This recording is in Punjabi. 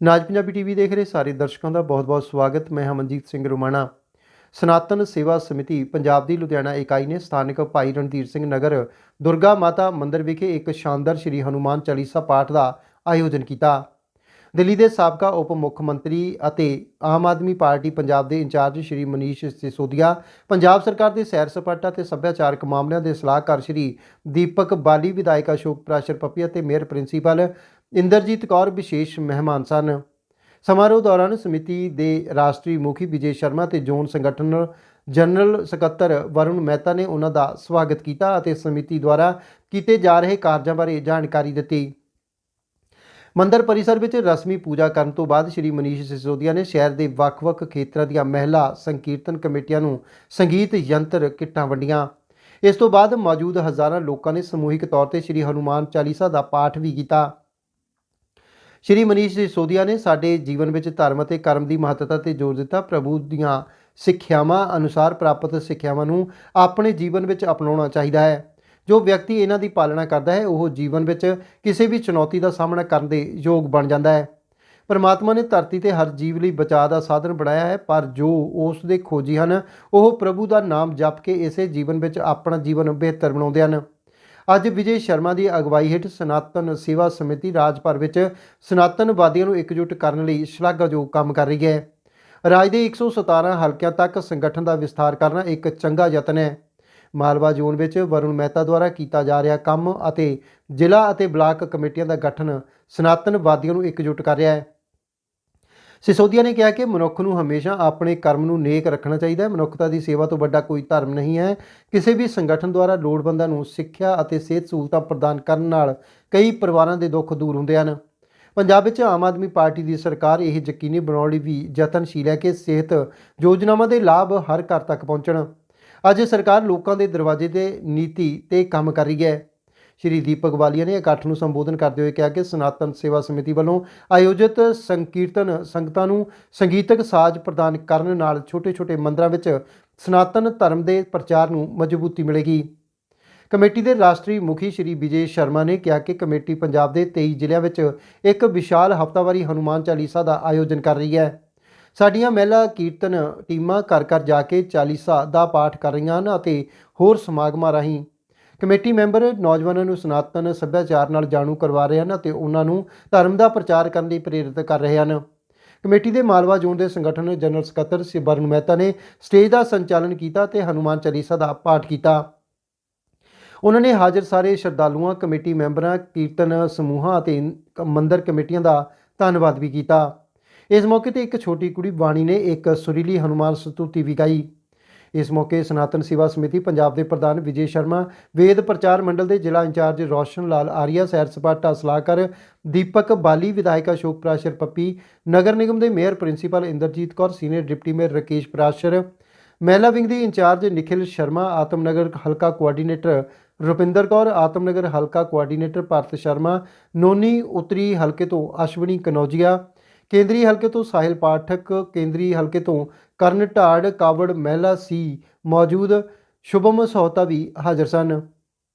ਨਾਜ ਪੰਜਾਬੀ ਟੀਵੀ ਦੇਖ ਰਹੇ ਸਾਰੇ ਦਰਸ਼ਕਾਂ ਦਾ ਬਹੁਤ-ਬਹੁਤ ਸਵਾਗਤ। ਮੈਂ ਹਮਨਜੀਤ ਸਿੰਘ ਰੋਮਾਣਾ। ਸਨਾਤਨ ਸੇਵਾ ਸਮਿਤੀ ਪੰਜਾਬ ਦੀ ਲੁਧਿਆਣਾ ਇਕਾਈ ਨੇ ਸਥਾਨਕ ਭਾਈ ਰਣਧੀਰ ਸਿੰਘ ਨਗਰ ਦੁਰਗਾ ਮਾਤਾ ਮੰਦਿਰ ਵਿਖੇ ਇੱਕ ਸ਼ਾਨਦਾਰ ਸ਼੍ਰੀ ਹਨੂਮਾਨ ਚਾਲੀਸਾ ਪਾਠ ਦਾ ਆਯੋਜਨ ਕੀਤਾ। ਦਿੱਲੀ ਦੇ ਸਾਬਕਾ ਉਪ ਮੁੱਖ ਮੰਤਰੀ ਅਤੇ ਆਮ ਆਦਮੀ ਪਾਰਟੀ ਪੰਜਾਬ ਦੇ ਇੰਚਾਰਜ ਸ਼੍ਰੀ ਮਨੀਸ਼ ਸਿਸੋਦੀਆ, ਪੰਜਾਬ ਸਰਕਾਰ ਦੇ ਸੈਰ ਸਪਾਟਾ ਤੇ ਸੱਭਿਆਚਾਰਕ ਮਾਮਲਿਆਂ ਦੇ ਸਲਾਹਕਾਰ ਸ਼੍ਰੀ ਦੀਪਕ ਬਾਲੀ, ਵਿਧਾਇਕ ਅਸ਼ੋਕ ਪ੍ਰਾਸ਼ਰ ਪੱਪੀ ਅਤੇ ਮੇਅਰ ਪ੍ਰਿੰਸੀਪਲ ਇੰਦਰਜੀਤ ਕੌਰ ਵਿਸ਼ੇਸ਼ ਮਹਿਮਾਨ ਸਨ। ਸਮਾਰੋਹ ਦੌਰਾਨ ਸਮਿਤੀ ਦੇ ਰਾਸ਼ਟਰੀ ਮੁਖੀ ਵਿਜੇ ਸ਼ਰਮਾ ਤੇ ਜ਼ੋਨ ਸੰਗਠਨ ਜਨਰਲ ਸਕੱਤਰ ਵਰੁਣ ਮਹਿਤਾ ਨੇ ਉਹਨਾਂ ਦਾ ਸਵਾਗਤ ਕੀਤਾ ਅਤੇ ਸਮਿਤੀ ਦੁਆਰਾ ਕੀਤੇ ਜਾ ਰਹੇ ਕਾਰਜਾਂ ਬਾਰੇ ਜਾਣਕਾਰੀ ਦਿੱਤੀ। ਮੰਦਰ ਪਰਿਸਰ ਵਿੱਚ ਰਸਮੀ ਪੂਜਾ ਕਰਨ ਤੋਂ ਬਾਅਦ ਸ਼੍ਰੀ ਮਨੀਸ਼ ਸਿਸੋਦੀਆ ਨੇ ਸ਼ਹਿਰ ਦੇ ਵੱਖ-ਵੱਖ ਖੇਤਰਾਂ ਦੀਆਂ ਮਹਿਲਾ ਸੰਕੀਰਤਨ ਕਮੇਟੀਆਂ ਨੂੰ ਸੰਗੀਤ ਯੰਤਰ ਕਿੱਟਾਂ ਵੰਡੀਆਂ। ਇਸ ਤੋਂ ਬਾਅਦ ਮੌਜੂਦ ਹਜ਼ਾਰਾਂ ਲੋਕਾਂ ਨੇ ਸਮੂਹਿਕ ਤੌਰ ਤੇ ਸ਼੍ਰੀ ਹਨੂਮਾਨ ਚਾਲੀਸਾ ਦਾ ਪਾਠ ਵੀ ਕੀਤਾ। ਸ਼੍ਰੀ ਮਨੀਸ਼ ਸਿਸੋਦੀਆ ਨੇ ਸਾਡੇ ਜੀਵਨ ਵਿੱਚ ਧਰਮ ਅਤੇ ਕਰਮ ਦੀ ਮਹੱਤਤਾ ਤੇ ਜ਼ੋਰ ਦਿੱਤਾ। ਪ੍ਰਭੂ ਦੀਆਂ ਸਿੱਖਿਆਵਾਂ ਅਨੁਸਾਰ ਪ੍ਰਾਪਤ ਸਿੱਖਿਆਵਾਂ ਨੂੰ ਆਪਣੇ ਜੀਵਨ ਵਿੱਚ ਅਪਣਾਉਣਾ ਚਾਹੀਦਾ ਹੈ। ਜੋ ਵਿਅਕਤੀ ਇਹਨਾਂ ਦੀ ਪਾਲਣਾ ਕਰਦਾ ਹੈ, ਉਹ ਜੀਵਨ ਵਿੱਚ ਕਿਸੇ ਵੀ ਚੁਣੌਤੀ ਦਾ ਸਾਹਮਣਾ ਕਰਨ ਦੇ ਯੋਗ ਬਣ ਜਾਂਦਾ ਹੈ। ਪਰਮਾਤਮਾ ਨੇ ਧਰਤੀ ਤੇ ਹਰ ਜੀਵ ਲਈ ਬਚਾਅ ਦਾ ਸਾਧਨ ਬਣਾਇਆ ਹੈ, ਪਰ ਜੋ ਉਸ ਦੇ ਖੋਜੀ ਹਨ, ਉਹ ਪ੍ਰਭੂ ਦਾ ਨਾਮ ਜਪ ਕੇ ਇਸੇ ਜੀਵਨ ਵਿੱਚ ਆਪਣਾ ਜੀਵਨ ਬਿਹਤਰ ਬਣਾਉਂਦੇ ਹਨ। ਅੱਜ ਵਿਜੇ ਸ਼ਰਮਾ ਦੀ ਅਗਵਾਈ ਹੇਠ ਸਨਾਤਨ ਸੇਵਾ ਸਮਿਤੀ ਰਾਜ ਭਰ ਵਿੱਚ ਸਨਾਤਨਵਾਦੀਆਂ ਨੂੰ ਇਕਜੁੱਟ ਕਰਨ ਲਈ ਸ਼ਲਾਘਾਯੋਗ ਕੰਮ ਕਰ ਰਹੀ ਹੈ। ਰਾਜ ਦੇ 117 ਹਲਕਿਆਂ ਤੱਕ ਸੰਗਠਨ ਦਾ ਵਿਸਥਾਰ ਕਰਨਾ ਇੱਕ ਚੰਗਾ ਯਤਨ ਹੈ। ਮਾਲਵਾ ਜ਼ੋਨ ਵਿੱਚ ਵਰੁਣ ਮਹਿਤਾ ਦੁਆਰਾ ਕੀਤਾ ਜਾ ਰਿਹਾ ਕੰਮ ਅਤੇ ਜ਼ਿਲ੍ਹਾ ਅਤੇ ਬਲਾਕ ਕਮੇਟੀਆਂ ਦਾ ਗਠਨ ਸਨਾਤਨਵਾਦੀਆਂ ਨੂੰ ਇਕਜੁੱਟ ਕਰ ਰਿਹਾ ਹੈ। ਸਿਸੋਦੀਆ ਨੇ ਕਿਹਾ ਕਿ ਮਨੁੱਖ ਨੂੰ ਹਮੇਸ਼ਾ ਆਪਣੇ ਕਰਮ ਨੂੰ ਨੇਕ ਰੱਖਣਾ ਚਾਹੀਦਾ ਹੈ। ਮਨੁੱਖਤਾ ਦੀ ਸੇਵਾ ਤੋਂ ਵੱਡਾ ਕੋਈ ਧਰਮ ਨਹੀਂ ਹੈ। ਕਿਸੇ ਵੀ ਸੰਗਠਨ ਦੁਆਰਾ ਲੋੜਵੰਦਾਂ ਨੂੰ ਸਿੱਖਿਆ ਅਤੇ ਸਿਹਤ ਸਹੂਲਤਾਂ ਪ੍ਰਦਾਨ ਕਰਨ ਨਾਲ ਕਈ ਪਰਿਵਾਰਾਂ ਦੇ ਦੁੱਖ ਦੂਰ ਹੁੰਦੇ ਹਨ। ਪੰਜਾਬ ਵਿੱਚ ਆਮ ਆਦਮੀ ਪਾਰਟੀ ਦੀ ਸਰਕਾਰ ਇਹ ਯਕੀਨੀ ਬਣਾਉਣ ਲਈ ਵੀ ਯਤਨਸ਼ੀਲ ਹੈ ਕਿ ਸਿਹਤ ਯੋਜਨਾਵਾਂ ਦੇ ਲਾਭ ਹਰ ਘਰ ਤੱਕ ਪਹੁੰਚਣ। ਅੱਜ ਸਰਕਾਰ ਲੋਕਾਂ ਦੇ ਦਰਵਾਜ਼ੇ ਤੇ ਨੀਤੀ ਤੇ ਕੰਮ ਕਰ ਰਹੀ ਹੈ। ਸ਼੍ਰੀ ਦੀਪਕ ਵਾਲੀਆ ਨੇ ਇਕੱਠ ਨੂੰ ਸੰਬੋਧਨ ਕਰਦੇ ਹੋਏ ਕਿਹਾ ਕਿ ਸਨਾਤਨ ਸੇਵਾ ਸਮਿਤੀ ਵੱਲੋਂ ਆਯੋਜਿਤ ਸੰਕੀਰਤਨ ਸੰਗਤਾਂ ਨੂੰ ਸੰਗੀਤਕ ਸਾਜ਼ ਪ੍ਰਦਾਨ ਕਰਨ ਨਾਲ ਛੋਟੇ-ਛੋਟੇ ਮੰਦਰਾਂ ਵਿੱਚ ਸਨਾਤਨ ਧਰਮ ਦੇ ਪ੍ਰਚਾਰ ਨੂੰ ਮਜ਼ਬੂਤੀ ਮਿਲੇਗੀ। ਕਮੇਟੀ ਦੇ ਰਾਸ਼ਟਰੀ ਮੁਖੀ ਸ਼੍ਰੀ ਵਿਜੇ ਸ਼ਰਮਾ ਨੇ ਕਿਹਾ ਕਿ ਕਮੇਟੀ ਪੰਜਾਬ ਦੇ 23 ਜ਼ਿਲ੍ਹਿਆਂ ਵਿੱਚ ਇੱਕ ਵਿਸ਼ਾਲ ਹਫ਼ਤਾਵਾਰੀ ਹਨੂਮਾਨ ਚਾਲੀਸਾ ਦਾ ਆਯੋਜਨ ਕਰ ਰਹੀ ਹੈ। ਸਾਡੀਆਂ ਮਹਿਲਾ ਕੀਰਤਨ ਟੀਮਾਂ ਘਰ ਘਰ ਜਾ ਕੇ ਚਾਲੀਸਾ ਦਾ ਪਾਠ ਕਰ ਰਹੀਆਂ ਹਨ ਅਤੇ ਹੋਰ ਸਮਾਗਮਾਂ ਰਾਹੀਂ ਕਮੇਟੀ ਮੈਂਬਰ ਨੌਜਵਾਨਾਂ ਨੂੰ ਸਨਾਤਨ ਸੱਭਿਆਚਾਰ ਨਾਲ ਜਾਣੂ ਕਰਵਾ ਰਹੇ ਹਨ ਅਤੇ ਉਹਨਾਂ ਨੂੰ ਧਰਮ ਦਾ ਪ੍ਰਚਾਰ ਕਰਨ ਲਈ ਪ੍ਰੇਰਿਤ ਕਰ ਰਹੇ ਹਨ। ਕਮੇਟੀ ਦੇ ਮਾਲਵਾ ਜ਼ੋਨ ਦੇ ਸੰਗਠਨ ਜਨਰਲ ਸਕੱਤਰ ਸਿਬਰਨ ਮਹਿਤਾ ਨੇ ਸਟੇਜ ਦਾ ਸੰਚਾਲਨ ਕੀਤਾ ਤੇ ਹਨੂਮਾਨ ਚਾਲੀਸਾ ਦਾ ਪਾਠ ਕੀਤਾ। ਉਹਨਾਂ ਨੇ ਹਾਜ਼ਰ ਸਾਰੇ ਸ਼ਰਧਾਲੂਆਂ, ਕਮੇਟੀ ਮੈਂਬਰਾਂ, ਕੀਰਤਨ ਸਮੂਹਾਂ ਅਤੇ ਮੰਦਰ ਕਮੇਟੀਆਂ ਦਾ ਧੰਨਵਾਦ ਵੀ ਕੀਤਾ। ਇਸ ਮੌਕੇ ਤੇ ਇੱਕ ਛੋਟੀ ਕੁੜੀ ਬਾਣੀ ਨੇ ਇੱਕ ਸੁਰੀਲੀ ਹਨੂਮਾਨ ਸਤੁਤੀ ਵੀ ਗਾਈ। ਇਸ ਮੌਕੇ ਸਨਾਤਨ ਸੇਵਾ ਸਮਿਤੀ ਪੰਜਾਬ ਦੇ ਪ੍ਰਧਾਨ ਵਿਜੇ ਸ਼ਰਮਾ, ਵੇਦ ਪ੍ਰਚਾਰ ਮੰਡਲ ਦੇ ਜ਼ਿਲ੍ਹਾ ਇੰਚਾਰਜ ਰੋਸ਼ਨ ਲਾਲ ਆਰੀਆ, ਸੈਰ ਸਪਾਟਾ ਸਲਾਹਕਾਰ ਦੀਪਕ ਬਾਲੀ, ਵਿਧਾਇਕ ਅਸ਼ੋਕ ਪ੍ਰਾਸ਼ਰ ਪੱਪੀ, ਨਗਰ ਨਿਗਮ ਦੇ mayor principal Inderjit Kaur, senior deputy mayor Rakesh Prashar, ਮਹਿਲਾ ਵਿੰਗ ਦੀ ਇੰਚਾਰਜ ਨਿਖਿਲ ਸ਼ਰਮਾ, ਆਤਮਨਗਰ ਹਲਕਾ ਕੋਆਰਡੀਨੇਟਰ ਰੁਪਿੰਦਰ ਕੌਰ, ਆਤਮਨਗਰ ਹਲਕਾ ਕੋਆਰਡੀਨੇਟਰ ਭਾਰਤ ਸ਼ਰਮਾ, ਨੋਨੀ ਉਤਰੀ ਹਲਕੇ ਤੋਂ ਅਸ਼ਵਨੀ ਕਨੌਜੀਆ ਕੇਂਦਰੀ ਹਲਕੇ ਤੋਂ ਸਾਹਿਲ ਪਾਠਕ, ਕੇਂਦਰੀ ਹਲਕੇ ਤੋਂ ਕਰਨ ਢਾੜ ਕਾਵੜ ਮਹਿਲਾ ਸੀ ਮੌਜੂਦ। ਸ਼ੁਭਮ ਸਹੋਤਾ ਵੀ ਹਾਜ਼ਰ ਸਨ।